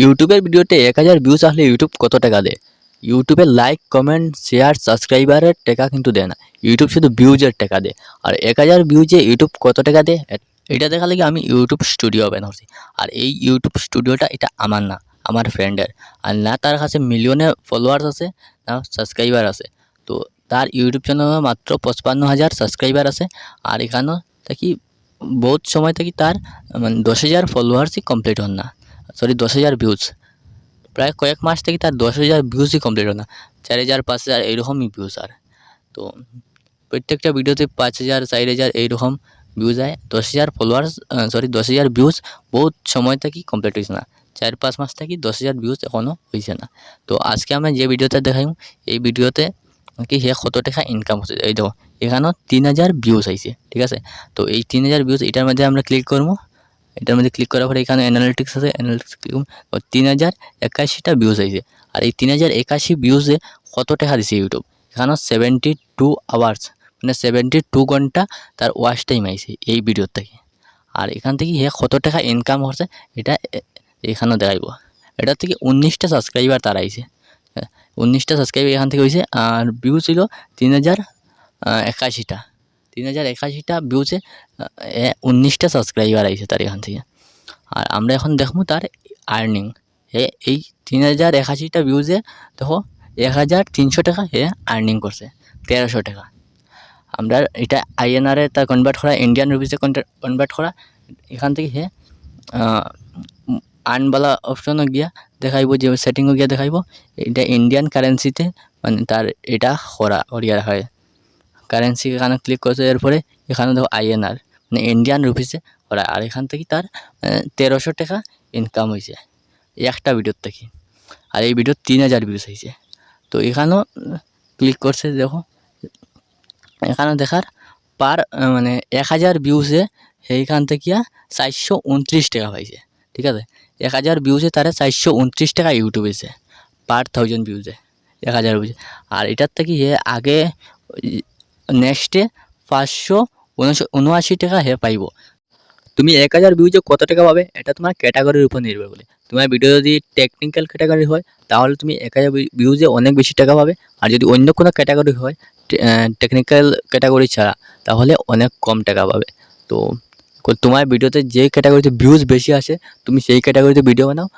ইউটিউবের ভিডিওতে এক হাজার ভিউজ আসলে ইউটিউব কত টাকা দেয়? ইউটিউবে লাইক কমেন্ট শেয়ার সাবস্ক্রাইবারের টাকা কিন্তু দেয় না। ইউটিউব শুধু ভিউজের টাকা দেয়। আর এক হাজার ভিউজে ইউটিউব কত টাকা দেয়? এটা দেখা লাগে আমি ইউটিউব স্টুডিও ওপেন করছি আর এই ইউটিউব স্টুডিওটা এটা আমার না, আমার ফ্রেন্ডের আর না তার কাছে মিলিয়নে ফলোয়ার্স আছে, না সাবস্ক্রাইবার আছে। তো তার ইউটিউব চ্যানেলে মাত্র পঁচপান্ন হাজার সাবস্ক্রাইবার আছে। আর এখানেও থাকি, বহুত সময় থাকি তার মানে দশ হাজার ফলোয়ার্সই কমপ্লিট হন না। সরি, দশ হাজার ভিউজ প্রায় কয়েক মাস থেকে তার দশ হাজার ভিউজই কমপ্লিট হয় না। চার হাজার, পাঁচ হাজার এইরকমই ভিউজ আর। তো প্রত্যেকটা ভিডিওতে পাঁচ হাজার, চার হাজার এইরকম ভিউজ আয়। দশ হাজার ফলোয়ার্স সরি দশ হাজার ভিউজ বহুত সময় থেকে কমপ্লিট হয়েছে না। চার, পাঁচ মাস থেকে দশ হাজার ভিউজ এখনও হয়েছে না। তো আজকে আমরা যে ভিডিওটা দেখাইম, এই ভিডিওতে কি সে কত টাকা ইনকাম হচ্ছে? এই দেখো, এখানেও তিন হাজার ভিউজ আইছে, ঠিক আছে? তো এই তিন হাজার ভিউজ এটার মধ্যে আমরা ক্লিক করব। এটার মধ্যে ক্লিক করার পরে এখানে অ্যানালিটিক্স আছে অ্যানালিটিক্স ক্লিক তিন হাজার একাশিটা ভিউজ আইছে আর এই তিন হাজার একাশি ভিউজে কত টাকা দিছে ইউটিউব এখানেও সেভেন্টি টু আওয়ার্স মানে সেভেন্টি টু ঘণ্টা তার ওয়াচ টাইম আইছে এই ভিডিওর থেকে। আর এখান থেকে হে কত টাকা ইনকাম করছে এটা এখানেও দেখাইব। এটা থেকে উনিশটা সাবস্ক্রাইবার তার আইছে। হ্যাঁ, উনিশটা সাবস্ক্রাইবার এখান থেকে হয়েছে আর ভিউ ছিল তিন হাজার একাশিটা। তিন হাজার একাশিটা ভিউজে উনিশটা সাবস্ক্রাইবার আইছে তার এখান থেকে। আর আমরা এখন দেখব তার আর্নিং হে এই তিন হাজার একাশিটা ভিউজে দেখো, এক হাজার তিনশো টাকা হে আর্নিং করছে, তেরোশো টাকা। আমরা এটা আইএনআরে তা কনভার্ট করা ইন্ডিয়ান রুপিসে কনভার্ট করা, এখান থেকে হে আর্নবালা অপশনও গিয়া দেখাইব, যে সেটিংও গিয়া দেখাইব। এটা ইন্ডিয়ান কারেন্সিতে মানে তার এটা করা করিয়া রাখা হয়। কারেন্সি এখানে ক্লিক করছে, এরপরে এখানে দেখো আইএনআর মানে ইন্ডিয়ান রুপিসে ওরা, আর এখান থেকে তার তেরোশো টাকা ইনকাম হয়েছে। একটা ভিডিওর থেকে। আর এই ভিডিও তিন হাজার ভিউজ হয়েছে। তো এখানেও ক্লিক করছে, দেখো। এখানে দেখার পার মানে এক হাজার ভিউজে সেইখান থেকে চারশো উনত্রিশ টাকা পাইছে ঠিক আছে? এক হাজার ভিউজে তারা চারশো উনত্রিশ টাকা ইউটিউবেছে পার থাউজেন্ড ভিউজে এক হাজার ভিউজে আর এটার থেকে আগে নেক্সটে পাঁচশো উনআশি টাকা হে পাইব। তুমি এক হাজার ভিউজে কত টাকা পাবে, এটা তোমার ক্যাটাগরির উপর নির্ভর করে। তোমার ভিডিও যদি টেকনিক্যাল ক্যাটাগরি হয়, তাহলে তুমি এক হাজার ভিউজে অনেক বেশি টাকা পাবে। আর যদি অন্য কোনো ক্যাটাগরি হয় টেকনিক্যাল ক্যাটাগরি ছাড়া, তাহলে অনেক কম টাকা পাবে। তো তোমার ভিডিওতে যে ক্যাটাগরিতে ভিউজ বেশি আসে, তুমি সেই ক্যাটাগরিতে ভিডিও বানাও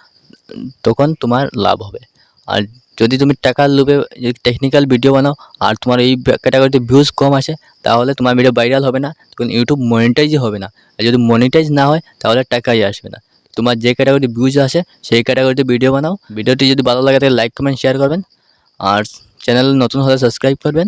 তখন তোমার লাভ হবে। আর যদি তুমি টাকার লোভে, যদি টেকনিক্যাল ভিডিও বানাও আর তোমার এই ক্যাটাগরিতে ভিউজ কম আসে, তাহলে তোমার ভিডিও ভাইরাল হবে না, তখন ইউটিউব মনিটাইজই হবে না। আর যদি মনিটাইজ না হয়, তাহলে টাকাই আসবে না। তোমার যে ক্যাটাগরিতে ভিউজ আসে, সেই ক্যাটাগরিতে ভিডিও বানাও। ভিডিওটি যদি ভালো লাগে, তাহলে লাইক কমেন্ট শেয়ার করবেন। আর চ্যানেল নতুন হলে সাবস্ক্রাইব করবেন।